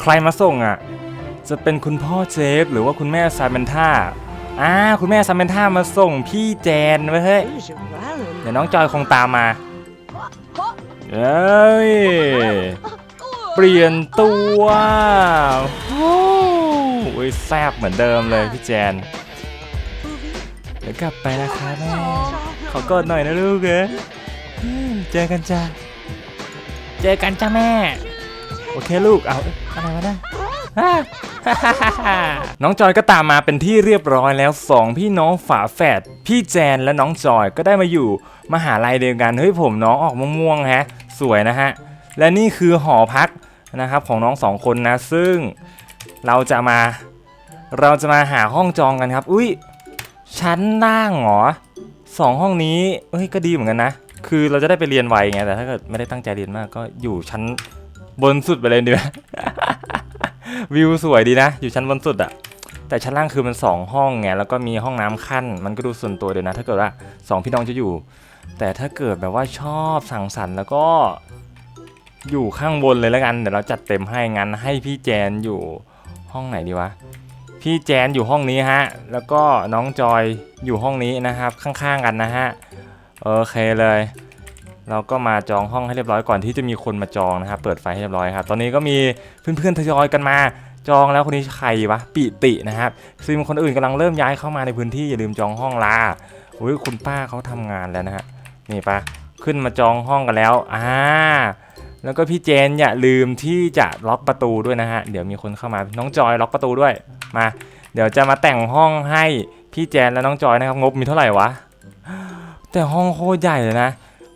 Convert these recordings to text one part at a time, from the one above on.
ใครมาส่งอะ จะเป็นคุณพ่อเจฟหรือว่าคุณแม่ซาเมนท่าอ่าคุณแม่ซาเมนท่ามาส่งพี่แจนไว้เฮ้ยเดี๋ยวน้องจอยคงตามมาเอ้ยเปลี่ยนตัวโอ้ยแซบเหมือนเดิมเลยพี่แจนเดี๋วกลับไปนะคะแม่ขอกอดหน่อยนะลูกเอ๋เจอกันจ้าเจอกันจ้าแม่ โอเคลูกเอาอะไรวะเนี่ยฮ่าฮ่าฮ่าฮ่าน้องจอยก็ตามมาเป็นที่เรียบร้อยแล้วสองพี่น้องฝาแฝดพี่แจนและน้องจอยก็ได้มาอยู่มหาลัยเดียวกันเฮ้ยผมน้องออกม่วงๆฮะ สวยนะฮะ และนี่คือหอพักนะครับของน้องสองคนนะ ซึ่งเราจะมา เราจะมาหาห้องจองกันครับ อุ้ยชั้นล่างหรอสองห้องนี้เฮ้ยก็ดีเหมือนกันนะ คือเราจะได้ไปเรียนไวไงแต่ถ้าเกิดไม่ได้ตั้งใจเรียนมากก็อยู่ชั้น บนสุดไปเลยดีไหมวิวสวยดีนะ อยู่ชั้นบนสุดอะแต่ชั้นล่างคือมันสองห้องไงแล้วก็มีห้องน้ำขั้น มันก็ดูส่วนตัวเดียวนะ ถ้าเกิดว่าสองพี่น้องจะอยู่ แต่ถ้าเกิดแบบว่าชอบสังสรรค์แล้วก็อยู่ข้างบนเลยแล้วกันเดี๋ยวเราจัดเต็มให้งั้นให้พี่แจนอยู่ห้องไหนดีวะพี่แจนอยู่ห้องนี้ฮะ แล้วก็น้องจอยอยู่ห้องนี้นะครับ ข้างๆกันนะฮะ โอเคเลย เราก็มาจองห้องให้เรียบร้อยก่อนที่จะมีคนมาจองนะครับเปิดไฟให้เรียบร้อยครับตอนนี้ก็มีเพื่อนๆทยอยกันมาจองแล้วคนนี้ใครวะปิตินะครับซึ่งคนอื่นกำลังเริ่มย้ายเข้ามาในพื้นที่อย่าลืมจองห้องลาอุ้ยคุณป้าเขาทำงานแล้วนะฮะนี่ปะขึ้นมาจองห้องกันแล้วอ่าแล้วก็พี่เจนอย่าลืมที่จะล็อกประตูด้วยนะฮะเดี๋ยวมีคนเข้ามาน้องจอยล็อกประตูด้วยมา เดี๋ยวจะมาแต่งห้องให้พี่แจนและน้องจอยนะครับงบมีเท่าไหร่วะแต่ห้องโคตรใหญ่เลยนะ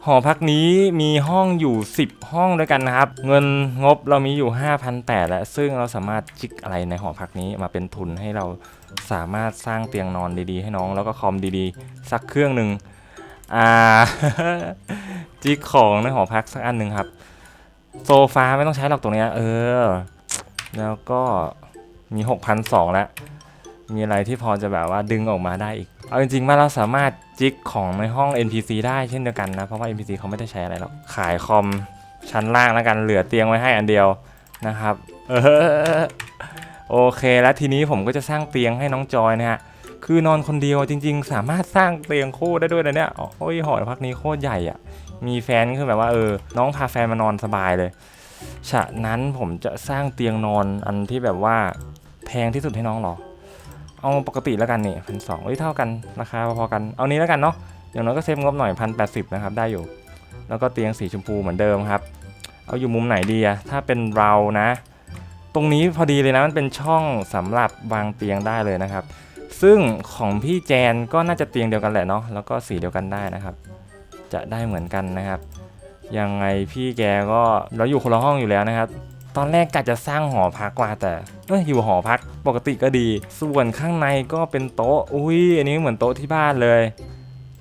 หอพักนี้มีห้องอยู่ 10 ห้องด้วยกันนะครับ เงินงบเรามีอยู่ 5,800แล้วซึ่งเราสามารถจิกอะไรในหอพักนี้มาเป็นทุนให้เราสามารถสร้างเตียงนอนดีๆ ให้น้องแล้วก็คอมดีๆ สักเครื่องหนึ่งอ่า จิกของในหอพักสักอันหนึ่งครับ โซฟาไม่ต้องใช้หรอกตรงเนี้ยเออ แล้วก็มี 6,200แล้วมีอะไรที่พอจะแบบว่าดึงออกมาได้อีก เอาจริงๆว่าเราสามารถจิกของในห้อง NPC ได้เช่นเดียวกันนะ เพราะว่า NPC เขาไม่ได้ใช้อะไรหรอก ขายคอมชั้นล่างแล้วกันเหลือเตียงไว้ให้อันเดียวนะครับโอเคแล้วทีนี้ผมก็จะสร้างเตียงให้น้องจอยนะฮะคือนอนคนเดียวจริง ๆ สามารถสร้างเตียงคู่ได้ด้วยนะเนี่ยโอ้ยหอพักนี้โคตรใหญ่อะมีแฟนคือแบบว่าเออ น้องพาแฟนมานอนสบายเลยฉะนั้นผมจะสร้างเตียงนอนอันที่แบบว่าแพงที่สุดให้น้องหรอ เอาปกติแล้วกันนี่พันสองเท่ากันราคาพอๆกัน เอานี้แล้วกันเนาะ อย่างน้อยก็เซฟงบหน่อยพันแปดสิบนะครับได้อยู่ แล้วก็เตียงสีชมพูเหมือนเดิมครับ เอาอยู่มุมไหนดีอะถ้าเป็นเรานะ ตรงนี้พอดีเลยนะมันเป็นช่องสำหรับวางเตียงได้เลยนะครับ ซึ่งของพี่แจนก็น่าจะเตียงเดียวกันแหละเนาะ แล้วก็สีเดียวกันได้นะครับ จะได้เหมือนกันนะครับ ยังไงพี่แกก็เราอยู่คนละห้องอยู่แล้วนะครับ ตอนแรกกะจะสร้างหอพักว่าแต่เอ้ยอยู่หอพักปกติก็ดี ส่วนข้างในก็เป็นโต๊ะอุ้ยอันนี้เหมือนโต๊ะที่บ้านเลย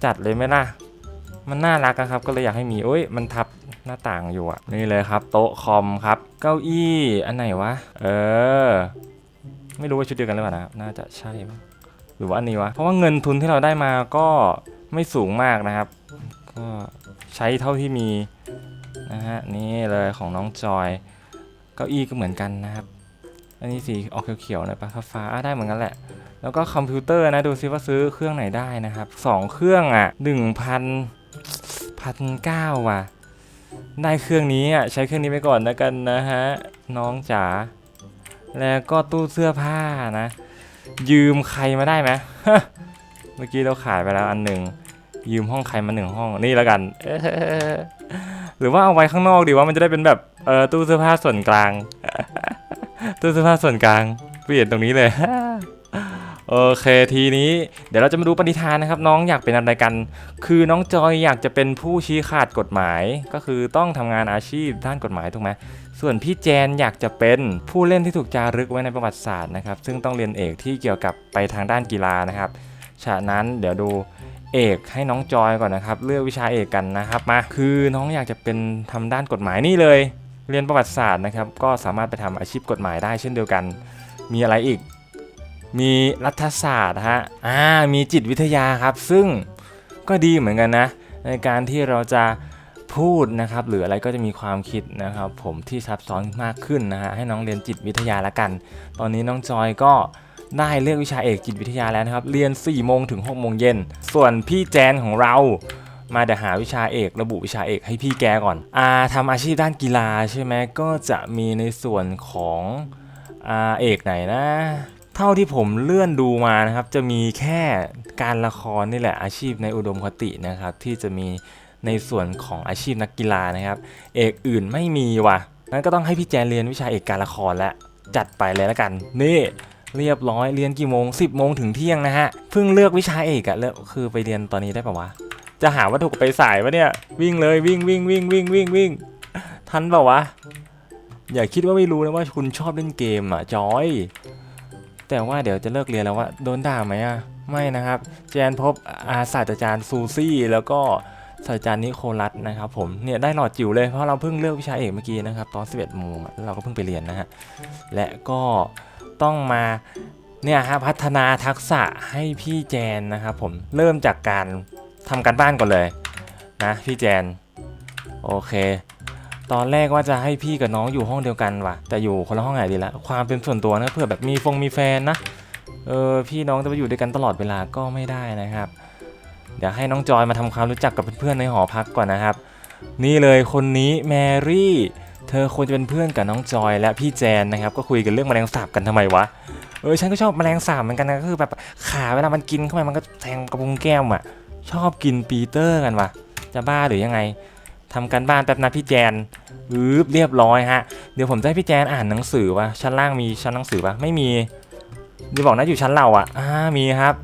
จัดเลยไหมล่ะ มันน่ารักอะครับ ก็เลยอยากให้มีอุ้ยมันทับหน้าต่างอยู่อะนี่เลยครับ โต๊ะคอมครับ เก้าอี้อันไหนวะเออ ไม่รู้ว่าชุดเดียวกันหรือเปล่านะครับน่าจะใช่มั้งหรือว่าอันนี้วะเพราะว่าเงินทุนที่เราได้มาก็ไม่สูงมากนะครับ ก็ใช้เท่าที่มีนะฮะนี่เลยของน้องจอย เก้าอี้ก็เหมือนกันนะครับ อันนี้สีออกเขียวๆหน่อยปะฟ้าได้เหมือนกันแหละ แล้วก็คอมพิวเตอร์นะดูซิว่าซื้อเครื่องไหนได้นะครับสองเครื่องอะหนึ่งพันพันเก้าว่ะ ได้เครื่องนี้อะใช้เครื่องนี้ไปก่อนแล้วกันนะฮะน้องจ๋า แล้วก็ตู้เสื้อผ้านะ ยืมใครมาได้ไหมเมื่อกี้เราขายไปแล้วอันหนึ่ง ยืมห้องใครมาหนึ่งห้องนี่แล้วกัน หรือว่าเอาไว้ข้างนอกดีว่ามันจะได้เป็นแบบเออตู้เสื้อผ้าส่วนกลาง ตู้เสื้อผ้าส่วนกลางเปลี่ยนตรงนี้เลยโอเคทีนี้เดี๋ยวเราจะมาดูปณิธานนะครับ น้องอยากเป็นอะไรกัน คือน้องจอยอยากจะเป็นผู้ชี้ขาดกฎหมาย ก็คือต้องทำงานอาชีพด้านกฎหมายถูกไหมส่วนพี่แจนอยากจะเป็นผู้เล่นที่ถูกจารึกไว้ในประวัติศาสตร์นะครับ ซึ่งต้องเรียนเอกที่เกี่ยวกับไปทางด้านกีฬานะครับฉะนั้นเดี๋ยวดู เอกให้น้องจอยก่อนนะครับ เลือกวิชาเอกกันนะครับมาคือน้องอยากจะเป็นทำด้านกฎหมายนี่เลย เรียนประวัติศาสตร์นะครับ ก็สามารถไปทำอาชีพกฎหมายได้เช่นเดียวกัน มีอะไรอีก มีรัฐศาสตร์ฮะอ่ามีจิตวิทยาครับ ซึ่งก็ดีเหมือนกันนะ ในการที่เราจะพูดนะครับหรืออะไรก็จะมีความคิดนะครับ ผมที่ซับซ้อนมากขึ้นนะฮะให้น้องเรียนจิตวิทยาละกัน ตอนนี้น้องจอยก็ ได้เลือกวิชาเอกจิตวิทยาแล้วนะครับ เรียน4โมงถึง6โมงเย็น ส่วนพี่แจนของเรา มาเดี๋ยวหาวิชาเอก ระบุวิชาเอกให้พี่แกก่อนอาทำอาชีพด้านกีฬาใช่ไหมก็จะมีในส่วนของอาเอกไหนนะ เท่าที่ผมเลื่อนดูมานะครับ จะมีแค่การละครนี่แหละอาชีพในอุดมคตินะครับ ที่จะมีในส่วนของอาชีพนักกีฬานะครับ เอกอื่นไม่มีว่ะงั้นก็ต้องให้พี่แจนเรียนวิชาเอกการละครแล้วจัดไปเลยแล้วกัน นี่ เรียบร้อยเรียนกี่โมง 10โมงถึงเที่ยงนะฮะเพิ่งเลือกวิชาเอกอะเลือกคือไปเรียนตอนนี้ได้ปะวะจะหาว่าถูกไปสายวะเนี่ยวิ่งเลยวิ่งวิ่งวิ่งวิ่งวิ่งวิ่งทันเปล่าวะอย่าคิดว่าไม่รู้นะว่าคุณชอบเล่นเกมอะจอย แต่ว่าเดี๋ยวจะเลิกเรียนแล้วว่าโดนด่าไหมอะไม่นะครับ แจนพบอาศาสตราจารย์ซูซี่ แล้วก็ศาสตราจารย์นิโคลัสนะครับผมเนี่ยได้หลอดจิ๋วเลยเพราะเราเพิ่งเลือกวิชาเอกเมื่อกี้นะครับตอน11โมงแล้วเราก็เพิ่งไปเรียนนะฮะและก็ ต้องมาเนี่ยฮะพัฒนาทักษะให้พี่แจนนะครับผมเริ่มจากการทำการบ้านก่อนเลยนะพี่แจนโอเค ตอนแรกว่าจะให้พี่กับน้องอยู่ห้องเดียวกันว่ะแต่อยู่คนละห้องไหนดีละความเป็นส่วนตัวนะเผื่อแบบมีฟงมีแฟนนะเออพี่น้องจะไปอยู่ด้วยกันตลอดเวลาก็ไม่ได้นะครับ เดี๋ยวให้น้องจอยมาทำความรู้จักกับเพื่อนๆในหอพักก่อนนะครับ นี่เลยคนนี้แมรี่ เธอควรจะเป็นเพื่อนกับน้องจอยและพี่แจนนะครับ ก็คุยกันเรื่องแมลงสาบกันทำไมวะ เออฉันก็ชอบแมลงสาบเหมือนกันนะก็คือแบบขาเวลามันกินเข้าไปมันก็แทงกระพุ้งแก้มอะ ชอบกินปีเตอร์กันวะจะบ้าหรือยังไงทำการบ้านแป๊บนะพี่แจนอืบเรียบร้อยฮะ เดี๋ยวผมจะให้พี่แจนอ่านหนังสือวะชั้นล่างมีชั้นหนังสือปะไม่มีเดี๋ยวบอกนะอยู่ชั้นเราอะอ่ามีครับ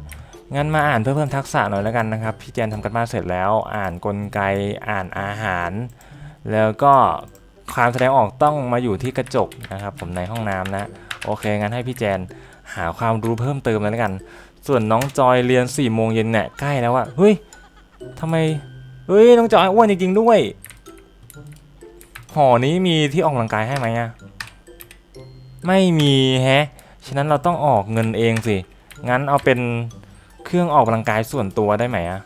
งั้นมาอ่านเพื่อเพิ่มทักษะหน่อยแล้วกันนะครับพี่แจนทำการบ้านเสร็จแล้ว อ่านกลไกอ่านอาหาร แล้วก็ ความแสดงออกต้องมาอยู่ที่กระจกนะครับ ผมในห้องน้ำนะ โอเคงั้นให้พี่แจนหาความรู้เพิ่มเติมเลยแล้วกัน ส่วนน้องจอยเรียน4ี่โมงเย็นเนี่ยใกล้แล้วอะเฮ้ยทำไมเฮ้ยน้องจอยอ้วนจริงๆด้วยหอนี้มีที่ออกกำลังกายให้ไหมอะไม่มีแฮะ ฉะนั้นเราต้องออกเงินเองสิ งั้นเอาเป็นเครื่องออกกำลังกายส่วนตัวได้ไหมอะ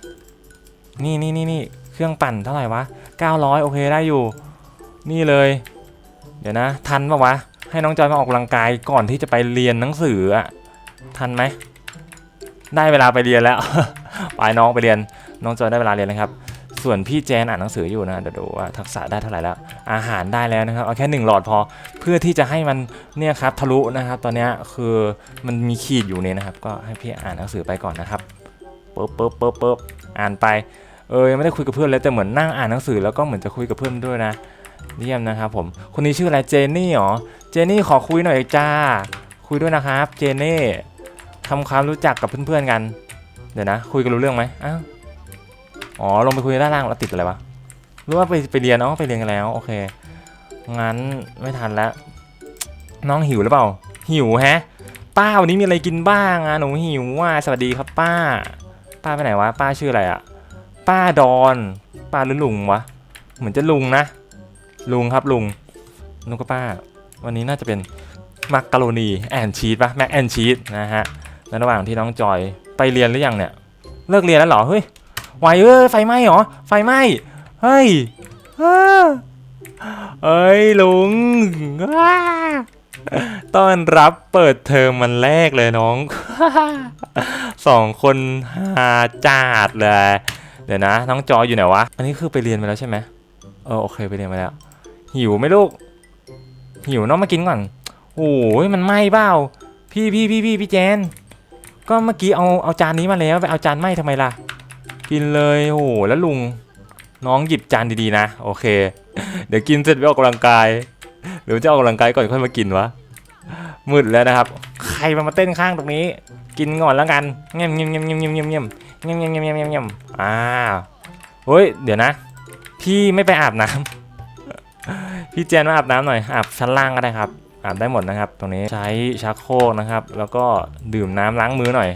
นี่นี่นี่นี่เครื่องปั่นเท่าไหร่วะ900โอเคได้อยู่ นี่เลย เดี๋ยวนะ ทันปะวะ ให้น้องจอยมาออกกำลังกายก่อนที่จะไปเรียนหนังสืออะทันไหม ได้เวลาไปเรียนแล้ว ไปน้องไปเรียน น้องจอยได้เวลาเรียนแล้วครับ ส่วนพี่แจนอ่านหนังสืออยู่นะเดี๋ยวดูว่าทักษะได้เท่าไหร่แล้ว อาหารได้แล้วนะครับ เอาแค่หนึ่งหลอดพอ เพื่อที่จะให้มันเนี่ยครับทะลุนะครับ ตอนนี้คือมันมีขีดอยู่เนี่ยนะครับ ก็ให้พี่อ่านหนังสือไปก่อนนะครับปึ๊บปึ๊บปึ๊บปึ๊บอ่านไป เออยังไม่ได้คุยกับเพื่อนเลยแต่เหมือนนั่งอ่านหนังสือแล้วก็เหมือนจะคุยกับเพื่อนด้วยนะ เยี่ยมนะครับผม คนนี้ชื่ออะไรเจนนี่เหรอ เจนนี่ขอคุยหน่อยจ้า คุยด้วยนะครับ เจนนี่ทำความรู้จักกับเพื่อนๆกัน เดี๋ยวนะ คุยกันรู้เรื่องไหมอ้าวอ๋อ ลงไปคุยด้านล่างแล้วติดอะไรวะรู้ว่าไปไปเรียนอ๋อไปเรียนกันแล้ว โอเค งั้นไม่ทันแล้ว น้องหิวหรือเปล่า หิวแฮะ ป้าวันนี้มีอะไรกินบ้างอะหนูหิวว่าสวัสดีครับป้า ป้าไปไหนวะ ป้าชื่ออะไรอะ ป้าดอน ป้าหรือลุงวะ เหมือนจะลุงนะ ลุงครับลุงนุกป้า วันนี้น่าจะเป็นมักกะโรนีแอนชีสปะแมกแอนชีสนะฮะในระหว่างที่น้องจอยไปเรียนหรือยังเนี่ย เลิกเรียนแล้วเหรอเฮ้ยไหวเอ้ยไฟไหม้เหรอไฟไหม้เฮ้ยเอ้ยลุงต้อนรับเปิดเทอมมันแรกเลยน้องสองคนหาจาดเลย เดี๋ยวนะ น้องจอยอยู่ไหนวะ อันนี้คือไปเรียนมาแล้วใช่ไหมเออโอเคไปเรียนมาแล้ว หิวไหมลูก หิวน้องมากินก่อน โอ้ยมันไหม้เปล่าพี่พี่พี่พี่พี่แจน ก็เมื่อกี้เอาเอาจานนี้มาแล้วไปเอาจานไหม้ทำไมล่ะ กินเลยโอ้โหแล้วลุง น้องหยิบจานดีๆนะ โอเค เดี๋ยวกินเสร็จไปออกกำลังกาย หรือจะออกกำลังกายก่อนค่อยมากินวะมืดแล้วนะครับ ใครมามาเต้นข้างตรงนี้ กินก่อนแล้วกันเงี้ยมเงี้ยมเงี้ยมเงี้ยมเงี้ยมเงี้ยมเงี้ยมเงี้ยมเงี้ยมเงี้ยมเงี้ยมเงี้ยมอ่าเฮ้ยเดี๋ยวนะ พี่ไม่ไปอาบน้ำ พี่เจนมาอาบน้ำหน่อยอาบชั้นล่างก็ได้ครับอาบได้หมดนะครับ ตรงนี้ใช้ชักโครกนะครับ แล้วก็ดื่มน้ำล้างมือหน่อย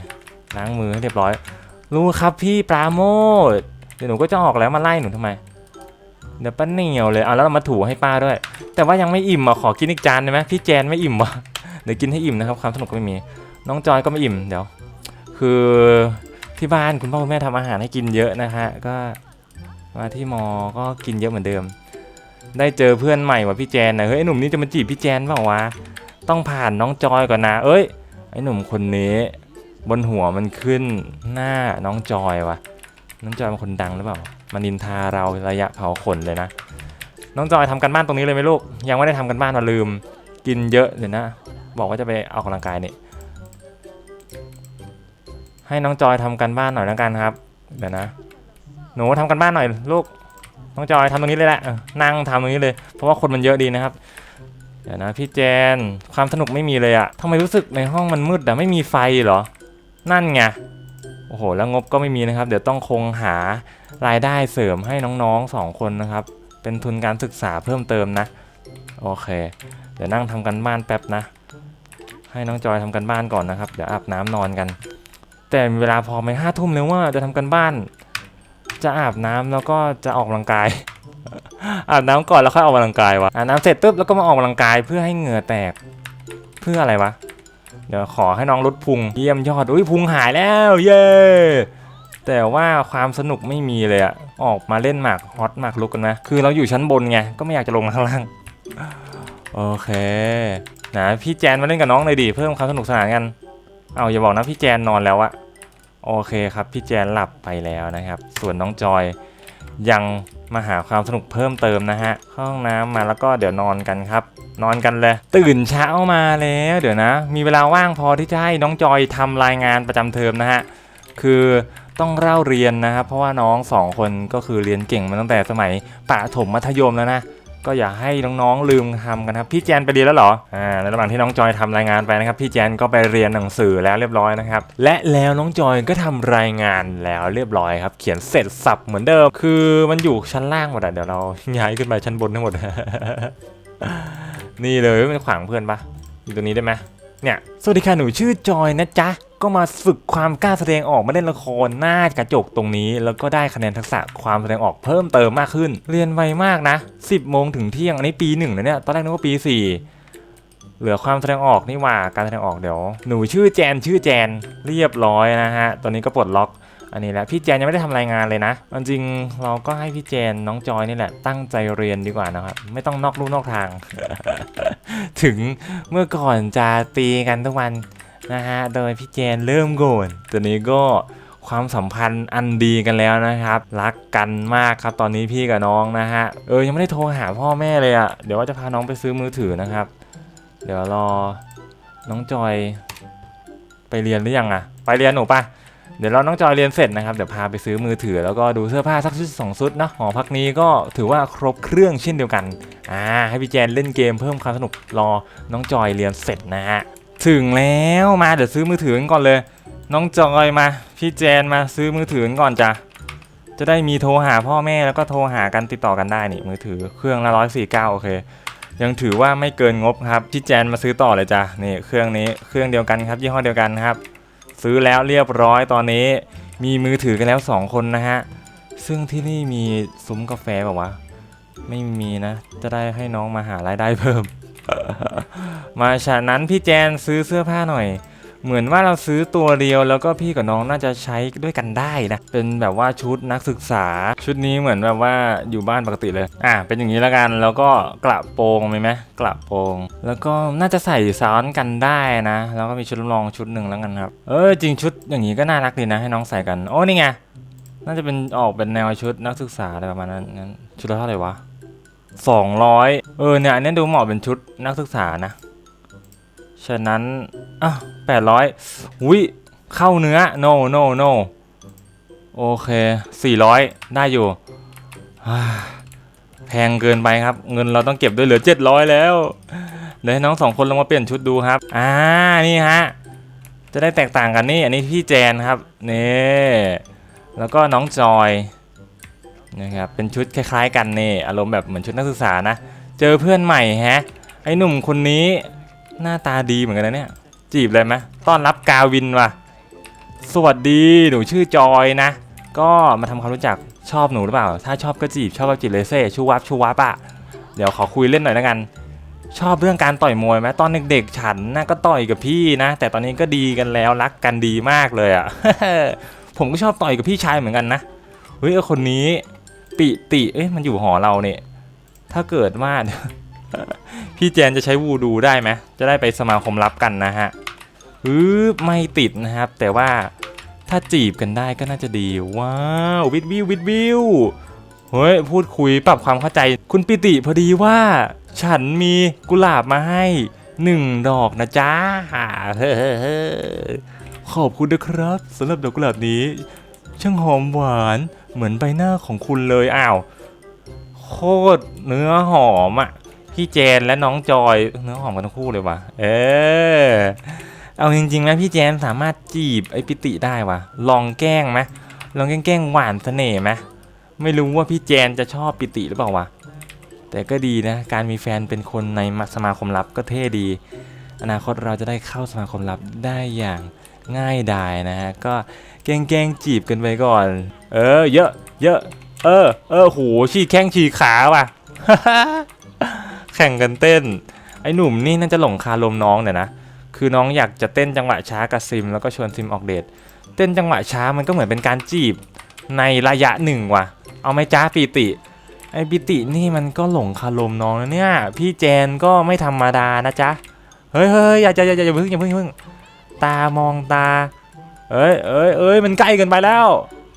ล้างมือให้เรียบร้อย รู้ครับพี่ปราโมทเดี๋ยวหนูก็จะออกแล้วมาไล่หนูทำไมเดี๋ยวป้าเหนียวเลยเอาแล้วเรามาถูให้ป้าด้วย แต่ว่ายังไม่อิ่มอะขอกินอีกจานได้ไหมพี่แจนไม่อิ่มวะเดี๋ยวกินให้อิ่มนะครับความสนุกก็ไม่มี น้องจอยก็ไม่อิ่มเดี๋ยว คือที่บ้านคุณพ่อคุณแม่ทำอาหารให้กินเยอะนะฮะก็มาที่มอก็กินเยอะเหมือนเดิม ได้เจอเพื่อนใหม่ว่ะพี่แจนนะเฮ้ยหนุ่มนี่จะมาจีบพี่แจนเปล่าวะต้องผ่านน้องจอยก่อนนะเอ้ยไอ้หนุ่มคนนี้ บนหัวมันขึ้นหน้าน้องจอยว่ะน้องจอยเป็นคนดังหรือเปล่ามานินทาเราระยะเผาขนเลยนะ น้องจอยทำกันบ้านตรงนี้เลยไหมลูกยังไม่ได้ทำกันบ้านมาลืม กินเยอะเดี๋ยวนะ บอกว่าจะไปออกกำลังกายนี่ให้น้องจอยทำกันบ้านหน่อยแล้วกันครับเดี๋ยวนะ หนูทำกันบ้านหน่อยลูก น้องจอยทำตรงนี้เลยแหละนั่งทำตรงนี้เลย เพราะว่าคนมันเยอะดีนะครับเดี๋ยวนะพี่แจนความสนุกไม่มีเลยอะทำไมรู้สึกในห้องมันมืดแต่ไม่มีไฟเหรอ นั่นไงโอ้โหแล้วงบก็ไม่มีนะครับ เดี๋ยวต้องคงหารายได้เสริมให้น้องๆสองคนนะครับ เป็นทุนการศึกษาเพิ่มเติมนะ โอเค เดี๋ยวนั่งทำกันบ้านแป๊บนะ ให้น้องจอยทำกันบ้านก่อนนะครับ เดี๋ยวอาบน้ำนอนกัน แต่เวลาพอไหมห้าทุ่มแล้วว่าจะทำกันบ้าน จะอาบน้ำแล้วก็จะออกกำลังกาย อาบน้ำก่อนแล้วค่อยออกกำลังกายวะอาบน้ำเสร็จปุ๊บแล้วก็มาออกกำลังกายเพื่อให้เหงื่อแตก เพื่ออะไรวะ เดี๋ยวขอให้น้องลดพุงเยี่ยมยอดอุ้ยพุงหายแล้ว เย้แต่ว่าความสนุกไม่มีเลยอะออกมาเล่นหมากฮอตหมากลุกกันนะคือเราอยู่ชั้นบนไงก็ไม่อยากจะลงมาข้างล่างโอเคนะพี่แจนมาเล่นกับน้องเลยดิเพิ่มความสนุกสนานกัน เอาอย่าบอกนะพี่แจนนอนแล้วอะ โอเคครับพี่แจนหลับไปแล้วนะครับ ส่วนน้องจอยยังมาหาความสนุกเพิ่มเติมนะฮะเข้าห้องน้ำมาแล้วก็เดี๋ยวนอนกันครับ นอนกันเลย ตื่นเช้ามาแล้วเดี๋ยวนะ มีเวลาว่างพอที่จะให้น้องจอยทำรายงานประจำเทอมนะฮะคือต้องเล่าเรียนนะครับเพราะว่าน้องสองคนก็คือเรียนเก่งมาตั้งแต่สมัยประถมมัธยมแล้วนะ ก็อย่าให้น้องๆลืมทำกันครับพี่แจนไปเรียนแล้วเหรออ่าในระหว่างที่น้องจอยทำรายงานไปนะครับ พี่แจนก็ไปเรียนหนังสือแล้วเรียบร้อยนะครับ และแล้วน้องจอยก็ทำรายงานแล้วเรียบร้อยครับ เขียนเสร็จสับเหมือนเดิม คือมันอยู่ชั้นล่างหมดอะเดี๋ยวเราย้ายขึ้นไปชั้นบนทั้งหมด นี่เลยมันขวางเพื่อนปะอยู่ตรงนี้ได้ไหมเนี่ยสวัสดีค่ะหนูชื่อจอยนะจ๊ะ ก็มาฝึกความกล้าแสดงออกมาเล่นละครหน้ากระจกตรงนี้ แล้วก็ได้คะแนนทักษะความแสดงออกเพิ่มเติมมากขึ้น เรียนไวมากนะ 10โมงถึงเที่ยงอันนี้ปีหนึ่งนะเนี่ยตอนแรกนึกว่าปี 4 เหลือความแสดงออกนี่ว่าการแสดงออกเดี๋ยว หนูชื่อแจนชื่อแจนเรียบร้อยนะฮะตอนนี้ก็ปลดล็อกอันนี้แหละพี่แจนยังไม่ได้ทำรายงานเลยนะจริงเราก็ให้พี่แจนน้องจอยนี่แหละ ตั้งใจเรียนดีกว่านะครับ ไม่ต้องนอกลู่นอกทาง ถึงเมื่อก่อนจะตีกันทุกวัน นะฮะ โดยพี่เจนเริ่มโกรธตอนนี้ก็ความสัมพันธ์อันดีกันแล้วนะครับ รักกันมากครับตอนนี้พี่กับน้องนะฮะ เออยังไม่ได้โทรหาพ่อแม่เลยอะ่ะ เดี๋ยวว่าจะพาน้องไปซื้อมือถือนะครับ เดี๋ยวรอน้องจอย ไปเรียนหรือยังอะ่ะ ไปเรียนหนูปะเดี๋ยวเราน้องจอยเรียนเสร็จนะครับเดี๋ยวพาไปซื้อมือถือ แล้วก็ดูเสื้อผ้าสักชุดสองชุดนะหอพักนี้ก็ถือว่าครบเครื่องเช่นเดียวกันอ่าให้พี่แจนเล่นเกมเพิ่มความสนุกรอน้องจอยเรียนเสร็จนะฮะ ถึงแล้วมาเดี๋ยวซื้อมือถือกันก่อนเลย น้องจอยมา พี่แจนมาซื้อมือถือกันก่อนจ้ะจะได้มีโทรหาพ่อแม่แล้วก็โทรหากันติดต่อกันได้นี่มือถือเครื่องละร้อยสี่เก้าโอเค ยังถือว่าไม่เกินงบครับพี่แจนมาซื้อต่อเลยจ้ะนี่เครื่องนี้เครื่องเดียวกันครับยี่ห้อเดียวกันครับ ซื้อแล้วเรียบร้อยตอนนี้ มีมือถือกันแล้วสองคนนะฮะซึ่งที่นี่มีซุ้มกาแฟแบบวะไม่มีนะ จะได้ให้น้องมาหารายได้เพิ่ม มาฉะนั้นพี่แจนซื้อเสื้อผ้าหน่อย เหมือนว่าเราซื้อตัวเดียวแล้วก็พี่กับน้องน่าจะใช้ด้วยกันได้นะ เป็นแบบว่าชุดนักศึกษา ชุดนี้เหมือนแบบว่าอยู่บ้านปกติเลย อะเป็นอย่างนี้แล้วกัน แล้วก็กระโปรงไหมไหมกระโปรง แล้วก็น่าจะใส่ซ้อนกันได้นะ แล้วก็มีชุดรองชุดหนึ่งแล้วกันครับ เออจริงชุดอย่างนี้ก็น่ารักดีนะให้น้องใส่กัน โอ้นี่ไง น่าจะเป็นออกเป็นแนวชุดนักศึกษาอะไรประมาณนั้นงั้นชุดละเท่าไหร่วะ สองร้อยเออเนี่ยอันนี้ดูเหมาะเป็นชุดนักศึกษานะ ฉะนั้น อะแปดร้อยอุ้ยเข้าเนื้อ no no no โอเคสี่ร้อยได้อยู่ แพงเกินไปครับ เงินเราต้องเก็บด้วยเหลือเจ็ดร้อยแล้วเดี๋ยวให้น้องสองคนลงมาเปลี่ยนชุดดูครับ อ่า นี่ฮะ จะได้แตกต่างกันนี่ อันนี้พี่แจนครับ นี่ แล้วก็น้องจอย นะครับเป็นชุดคล้ายๆ กันนี่อารมณ์แบบเหมือนชุดนักศึกษานะ เจอเพื่อนใหม่แฮะ ไอ้หนุ่มคนนี้หน้าตาดีเหมือนกันนะเนี่ย จีบเลยไหมต้อนรับกาวินว่ะ สวัสดีหนูชื่อจอยนะ ก็มาทำความรู้จักชอบหนูหรือเปล่า ถ้าชอบก็จีบชอบก็จีบเลยเซ่ชูวับชูวับอะเดี๋ยวขอคุยเล่นหน่อยแล้วกัน ชอบเรื่องการต่อยมวยไหมตอนเด็กๆฉันน่ะก็ต่อยกับพี่นะ แต่ตอนนี้ก็ดีกันแล้วรักกันดีมากเลยอะผมก็ชอบต่อยกับพี่ชายเหมือนกันนะเฮ้ยคนนี้ ปิติ เอ๊ะมันอยู่หอเราเนี่ย ถ้าเกิดว่า พี่แจนจะใช้วูดูได้ไหมจะได้ไปสมาคมลับกันนะฮะอือไม่ติดนะครับ แต่ว่าถ้าจีบกันได้ก็น่าจะดี ว้าววิดวิววิดวิวเฮ้ยพูดคุยปรับความเข้าใจ คุณปิติพอดีว่า ฉันมีกุหลาบมาให้หนึ่งดอกนะจ๊ะขอบคุณนะครับสำหรับดอกกุหลาบนี้ ช่างหอมหวาน เหมือนใบหน้าของคุณเลยอ้าว โคตรเนื้อหอมอะพี่แจนและน้องจอยเนื้อหอมกันทั้งคู่เลยว่ะ เออ เอาจริงๆนะพี่แจนสามารถจีบไอ้ปิติได้ว่ะ ลองแกล้งไหมลองแกล้งหวานเสน่ห์ไหมไม่รู้ว่าพี่แจนจะชอบปิติหรือเปล่าวะแต่ก็ดีนะ การมีแฟนเป็นคนในสมาคมลับก็เท่ดี อนาคตเราจะได้เข้าสมาคมลับได้อย่างง่ายดายนะฮะ ก็ แกล้งจีบกันไปก่อน เออ เยอะ เยอะ เออ เออโหฉีกแข้งฉีกขาว่ะ แข่งกันเต้น ไอ้หนุ่มนี่น่าจะหลงคาลมน้องเนี่ยนะ คือน้องอยากจะเต้นจังหวะช้ากับซิม แล้วก็ชวนซิมออกเดท เต้นจังหวะช้ามันก็เหมือนเป็นการจีบ ในระยะหนึ่งว่ะ เอาไหมจ้าปีติ ไอ้ปิตินี่มันก็หลงคารมน้องนะเนี่ย พี่แจนก็ไม่ธรรมดานะจ๊ะ เฮ้ยเฮ้ยอย่าอย่าอย่าอย่าอย่าเพิ่งอย่าเพิ่งอย่าเพิ่งตามองตา เอ้ยเอ้ยเอ้ยมันใกล้กันไปแล้ว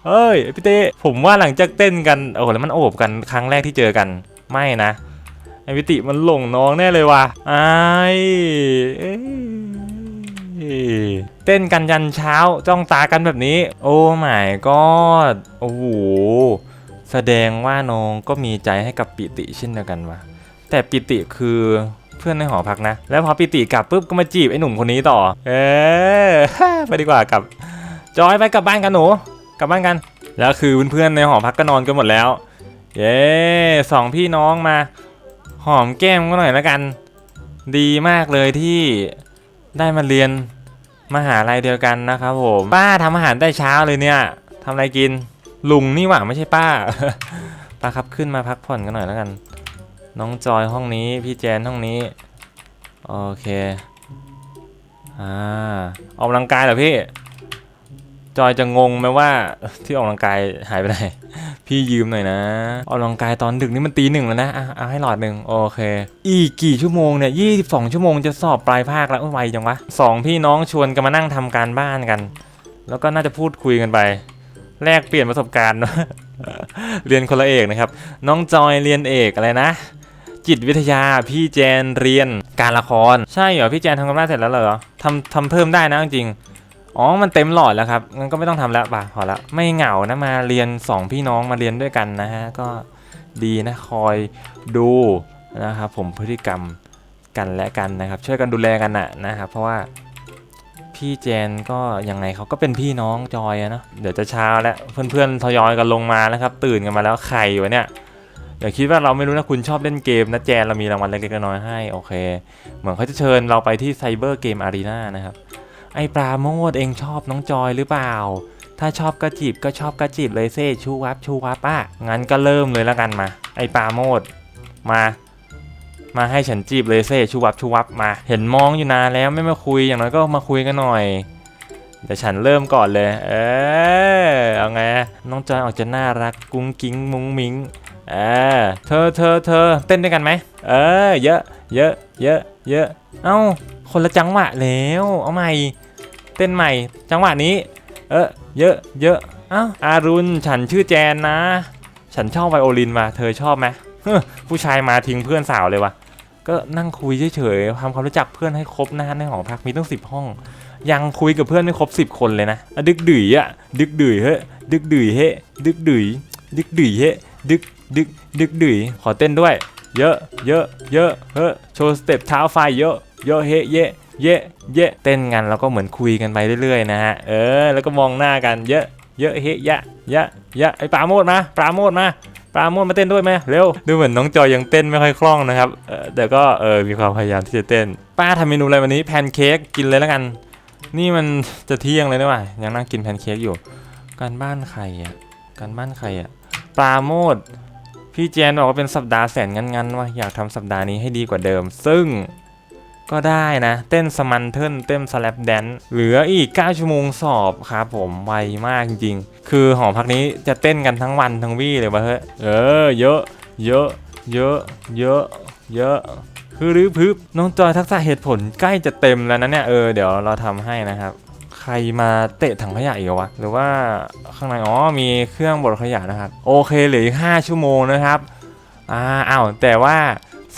เอ้ยพี่เต้ผมว่าหลังจากเต้นกันโอ้โหแล้วมันโอบกันครั้งแรกที่เจอกันไม่นะไอพิติมันหลงน้องแน่เลยว่ะไอเอ้ยเต้นกันยันเช้าจ้องตากันแบบนี้ โอ้ไม่ก็โอ้โหแสดงว่าน้องก็มีใจให้กับปิติเช่นเดียวกันวะแต่ปิติคือ พื่อนในหอพักนะ แล้วพอปิติกลับปุ๊บก็มาจีบไอ้หนุ่มคนนี้ต่อ เออไปดีกว่ากลับ จอยไปกลับบ้านกันหนูกลับบ้านกัน แล้วคือเพื่อนๆในหอพักก็นอนกันหมดแล้ว เย้สองพี่น้องมา หอมแก้มก็หน่อยล้วกัน ดีมากเลยที่ได้มาเรียนมหาลัยเดียวกันนะครับผมป้าทำอาหารได้เช้าเลยเนี่ยทำอะไรกิน ลุงนี่หว่าไม่ใช่ป้าป้าครับขึ้นมาพักผ่อนกันหน่อยแล้วกัน น้องจอยห้องนี้ พี่แจนห้องนี้ โอเค อ่า ออกกำลังกายเหรอพี่ จอยจะงงไหมว่าที่ออกกำลังกายหายไปไหน พี่ยืมหน่อยนะ ออกกำลังกายตอนดึกนี่มันตีหนึ่งแล้วนะ อะเอาให้หลอดหนึ่งโอเค อีกกี่ชั่วโมงเนี่ยยี่สิบสองชั่วโมงจะสอบปลายภาคแล้วอุ๊ยไวจังวะสองพี่น้องชวนกันมานั่งทำการบ้านกัน แล้วก็น่าจะพูดคุยกันไป แลกเปลี่ยนประสบการณ์ เรียนคนละเอกนะครับ น้องจอยเรียนเอกอะไรนะ จิตวิทยาพี่แจนเรียนการละคร ใช่เหรอพี่แจนทำกันบ้านเสร็จแล้วเหรอทำทำเพิ่มได้นะจริงอ๋อ มันเต็มหลอดแล้วครับ งั้นก็ไม่ต้องทำแล้วป่ะ พอละ ไม่เหงานะ มาเรียนสองพี่น้องมาเรียนด้วยกันนะฮะ ก็ดีนะ คอยดูนะครับผมพฤติกรรมกันและกันนะครับ ช่วยกันดูแลกันนะนะครับ เพราะว่าพี่แจนก็ยังไงเขาก็เป็นพี่น้องจอยอะเนาะเดี๋ยวจะเช้าแล้ว เพื่อนๆทยอยกันลงมาแล้วครับ ตื่นกันมาแล้วใครวะเนี่ย อย่าคิดว่าเราไม่รู้นะคุณชอบเล่นเกมนะแจนเรามีรางวัลเล็กๆน้อยๆให้โอเค เหมือนเขาจะเชิญเราไปที่ไซเบอร์เกมอารีนานะครับไอปราโมดเองชอบน้องจอยหรือเปล่า ถ้าชอบก็จีบก็ชอบก็จีบเลยเซ่ชูวับชูวับอะงั้นก็เริ่มเลยแล้วกันมา ไอปราโมดมา มาให้ฉันจีบเลยเซ่ชูวับชูวับมา เห็นมองอยู่นานแล้วไม่มาคุยอย่างน้อยก็มาคุยกันหน่อยเดี๋ยวฉันเริ่มก่อนเลย เออเอาไง น้องจอยออกจะน่ารักกุ้งกิ้งมุ้งมิ้ง เออเธอเธอเธอเต้นด้วยกันไหมเออเยอะเยอะเยอะเยอะเอ้าคนละจังหวะแล้วเอาใหม่ เต้นใหม่ จังหวะนี้ เออเยอะเยอะเอ้าอารุณฉันชื่อแจนนะ ฉันชอบไวโอลินมาเธอชอบไหมเฮ้อผู้ชายมาทิ้งเพื่อนสาวเลยวะก็นั่งคุยเฉยๆทำความรู้จักเพื่อนให้ครบนะในหอพักมีตั้งสิบห้อง ยังคุยกับเพื่อนไม่ครบสิบคนเลยนะดึกดื๋ยอะดึกดื๋ยเฮ้ดึกดื๋ยเฮ้ดึกดื๋ยดึกดื๋ยเฮ้ดึก ดึกดึกดื๋ยขอเต้นด้วย เยอะ เยอะ เยอะ เฮ้โชว์สเต็ปเท้าไฟเยอะ เยอะเฮเยะเยะเยะเต้นกันแล้วก็เหมือนคุยกันไปเรื่อยๆนะฮะ เออ แล้วก็มองหน้ากันเยอะเยอะเฮยะยะยะไอ้ปราโมดมาปราโมดมาปราโมดมาเต้นด้วยไหมเร็ว ดูเหมือนน้องจอยยังเต้นไม่ค่อยคล่องนะครับเออแต่ก็เออมีความพยายามที่จะเต้น ป้าทำเมนูอะไรวันนี้แพนเค้กกินเลยแล้วกัน นี่มันจะเที่ยงเลยนะวะยังนั่งกินแพนเค้กอยู่ การบ้านใครอะการบ้านใครอะปราโมด พี่แจนบอกว่าเป็นสัปดาห์แสนงันๆว่ะอยากทำสัปดาห์นี้ให้ดีกว่าเดิม ซึ่งก็ได้นะ เต้นสมันเทิลเต้นสแลปแดนเหลืออีก 9 ชั่วโมงสอบครับผมไวมากจริงๆคือหอพักนี้จะเต้นกันทั้งวันทั้งวี่เลยวะเฮ้ยเออเยอะ เยอะ เยอะ เยอะ เยอะคือรื้อพึบน้องจอยทักษะเหตุผลใกล้จะเต็มแล้วนะเนี่ยเออเดี๋ยวเราทำให้นะครับ ใครมาเตะถังขยะอีกวะหรือว่าข้างในอ๋อมีเครื่องบดขยะนะครับ โอเคเหลืออีก 5 ชั่วโมงนะครับอ่าอ้าวแต่ว่า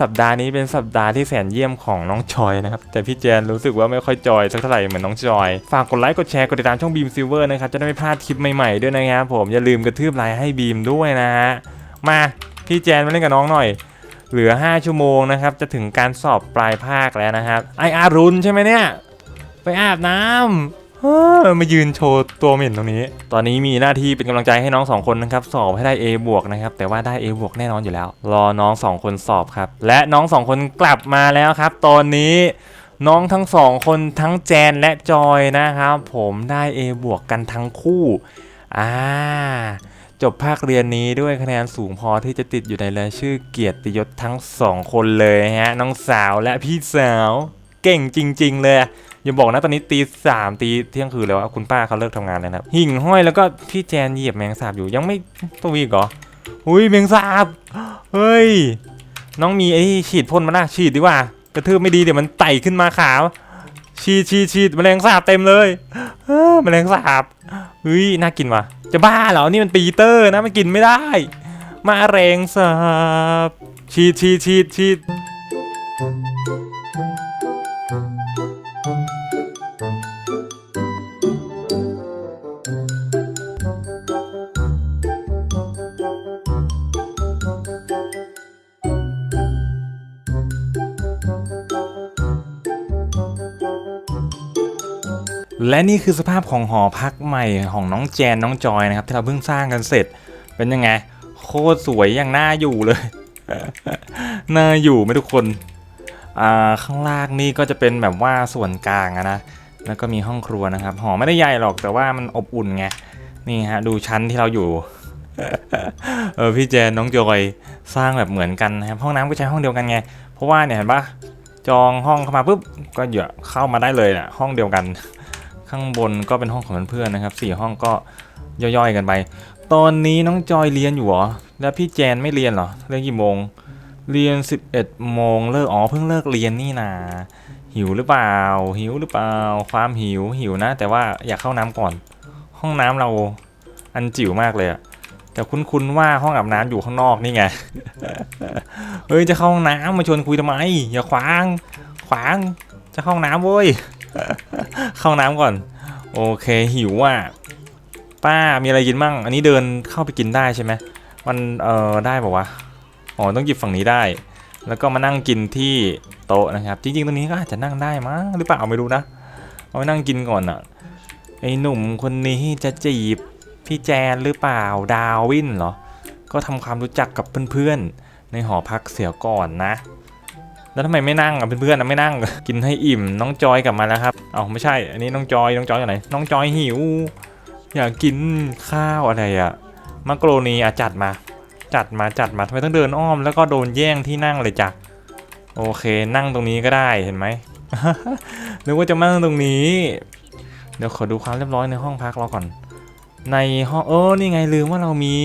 สัปดาห์นี้เป็นสัปดาห์ที่แสนเยี่ยมของน้องจอยนะครับ แต่พี่แจนรู้สึกว่าไม่ค่อยจอยสักเท่าไหร่เหมือนน้องจอย ฝากกดไลค์กดแชร์กดติดตามช่องบีมซิลเวอร์นะครับ จะได้ไม่พลาดคลิปใหม่ๆด้วยนะครับผมอย่าลืมกระทืบไลค์ให้บีมด้วยนะฮะมาพี่แจนมาเล่นกับน้องหน่อย เหลือ 5 ชั่วโมงนะครับ จะถึงการสอบปลายภาคแล้วนะครับไออารุณใช่ไหมเนี่ยไปอาบน้ำ มายืนโชว์ตัวเหม็นตรงนี้ ตอนนี้มีหน้าที่เป็นกำลังใจให้น้องสองคนนะครับ สอบให้ได้ A บวกนะครับ แต่ว่าได้ A บวกแน่นอนอยู่แล้ว รอน้องสองคนสอบครับ และน้องสองคนกลับมาแล้วครับ ตอนนี้น้องทั้งสองคนทั้งแจนและจอยนะครับ ผมได้ A บวกกันทั้งคู่ อ่า จบภาคเรียนนี้ด้วยคะแนนสูงพอที่จะติดอยู่ในรายชื่อเกียรติยศทั้งสองคนเลยฮะ น้องสาวและพี่สาว เก่งจริง ๆ เลย อย่าบอกนะตอนนี้ตีสามตีเที่ยงคืนแล้วคุณป้าเขาเลิกทำงานแล้วครับ หิ่งห้อยแล้วก็พี่แจนเหยียบแมงสาบอยู่ยังไม่ตัวอีกเหรออุ้ยแมงสาบเฮ้ย น้องมีไอ้ฉีดพ่นมาละฉีดดีกว่ากระทืบไม่ดีเดี๋ยวมันไต่ขึ้นมาขาวฉีดฉีดฉีดแมลงสาบเต็มเลยแมลงสาบเฮ้ยน่ากินว่ะ จะบ้าเหรอนี่มันปีเตอร์นะมันกินไม่ได้ มาแรงสาบฉีดฉีดฉีดฉีด และนี่คือสภาพของหอพักใหม่ของน้องแจนน้องจอยนะครับ ที่เราเพิ่งสร้างกันเสร็จ เป็นยังไง โคตรสวยอย่างน่าอยู่เลย น่าอยู่ไหมทุกคนข้างล่างนี่ก็จะเป็นแบบว่าส่วนกลางนะแล้วก็มีห้องครัวนะครับ หอไม่ได้ใหญ่หรอกแต่ว่ามันอบอุ่นไงนี่ฮะดูชั้นที่เราอยู่เออพี่แจนน้องจอยสร้างแบบเหมือนกันนะครับห้องน้ำก็ใช้ห้องเดียวกันไง เพราะว่าเนี่ยเห็นปะจองห้องเข้ามาปุ๊บก็เหยอะเข้ามาได้เลยนะห้องเดียวกัน ข้างบนก็เป็นห้องของเพื่อนๆนะครับสี่ห้องก็ย่อยๆกันไป ตอนนี้น้องจอยเรียนอยู่เหรอ แล้วพี่แจนไม่เรียนเหรอ เรียนกี่โมง เรียน 11โมงเลิก อ๋อ เพิ่งเลิกเรียนนี่นา หิวหรือเปล่า หิวหรือเปล่า ความหิว หิวนะ แต่ว่าอยากเข้าน้ำก่อน ห้องน้ำเราอันจิ๋วมากเลยอะแต่คุ้นๆว่าห้องอาบน้ำอยู่ข้างนอกนี่ไง เฮ้ย จะเข้าห้องน้ำมาชวนคุยทำไม อย่าขวาง ขวาง จะเข้าห้องน้ำเว้ย เข้าห้องน้ำก่อน โอเคหิวอะป้ามีอะไรกินบ้างอันนี้เดินเข้าไปกินได้ใช่ไหมมันเออได้ป่าวะอ๋อต้องหยิบฝั่งนี้ได้ แล้วก็มานั่งกินที่โต๊ะนะครับ จริงๆตรงนี้ก็อาจจะนั่งได้มั้งหรือเปล่าไม่รู้นะเอาไปนั่งกินก่อนอะไอ้หนุ่มคนนี้จะจีบพี่แจนหรือเปล่าดาวินเหรอก็ทำความรู้จักกับเพื่อนๆในหอพักเสียก่อนนะ แล้วทำไมไม่นั่งอะเพื่อนๆนะไม่นั่ง กินให้อิ่มน้องจอยกลับมาแล้วครับเอาไม่ใช่ อันนี้น้องจอยน้องจอยอยู่ไหนน้องจอยหิว อยากกินข้าวอะไรอะมักโรนีอะจัดมา จัดมาจัดมาทำไมต้องเดินอ้อม แล้วก็โดนแย่งที่นั่งเลยจ้ะโอเคนั่งตรงนี้ก็ได้เห็นไหมนึกว่าจะมานั่งตรงนี้ เดี๋ยวขอดูความเรียบร้อยในห้องพักเราก่อน ในห้องเออนี่ไงลืมว่าเรามี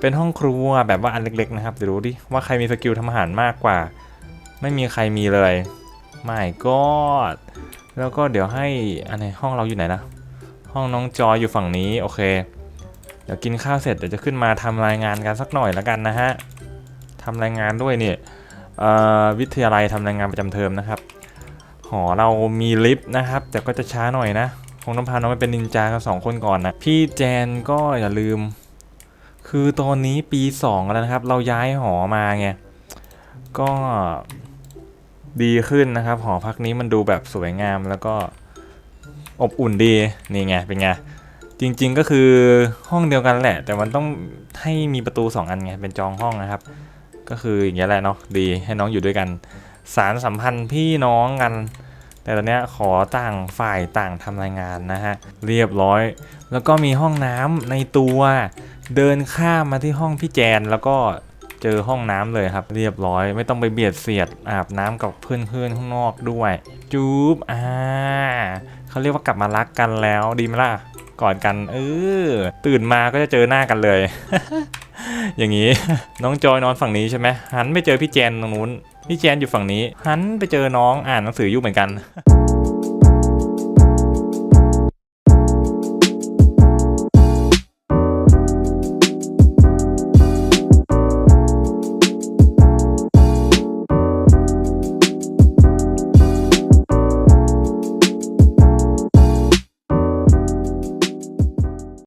เป็นห้องครัวแบบว่าอันเล็กๆนะครับเดี๋ยวดูดิว่าใครมีสกิลทำอาหารมากกว่า ไม่มีใครมีเลยไม่ก็แล้วก็เดี๋ยวให้อันไหนห้องเราอยู่ไหนนะห้องน้องจอยอยู่ฝั่งนี้โอเค เดี๋ยวกินข้าวเสร็จเดี๋ยวจะขึ้นมาทำรายงานกันสักหน่อยแล้วกันนะฮะทำรายงานด้วยเนี่ยวิทยาลัยทำรายงานประจำเทอมนะครับ หอเรามีลิฟต์นะครับ แต่ก็จะช้าหน่อยนะคงต้องพาน้องไปเป็นนินจากันสองคนก่อนนะพี่แจนก็อย่าลืม คือตอนนี้ปี 2 แล้วนะครับ เราย้ายหอมาไงก็ ดีขึ้นนะครับ หอพักนี้มันดูแบบสวยงามแล้วก็อบอุ่นดีนี่ไงเป็นไงจริง ๆก็คือห้องเดียวกันแหละ แต่มันต้องให้มีประตู 2 อันไงเป็นจองห้องนะครับ ก็คืออย่างเงี้ยแหละเนาะดีให้น้องอยู่ด้วยกัน สารสัมพันธ์พี่น้องกัน แต่ตอนเนี้ยขอต่างฝ่ายต่างทำรายงานนะฮะเรียบร้อย แล้วก็มีห้องน้ำในตัว เดินข้ามมาที่ห้องพี่แจนแล้วก็ เจอห้องน้ำเลยครับ เรียบร้อย ไม่ต้องไปเบียดเสียดอาบน้ำกับเพื่อนๆข้างนอกด้วยจูบอ่าเขาเรียกว่ากลับมารักกันแล้วดีไหมล่ะกอดกันเออตื่นมาก็จะเจอหน้ากันเลย อย่างนี้น้องจอยนอนฝั่งนี้ใช่ไหมหันไปเจอพี่แจนตรงนู้นพี่แจนอยู่ฝั่งนี้ หันไปเจอน้องอ่านหนังสืออยู่เหมือนกัน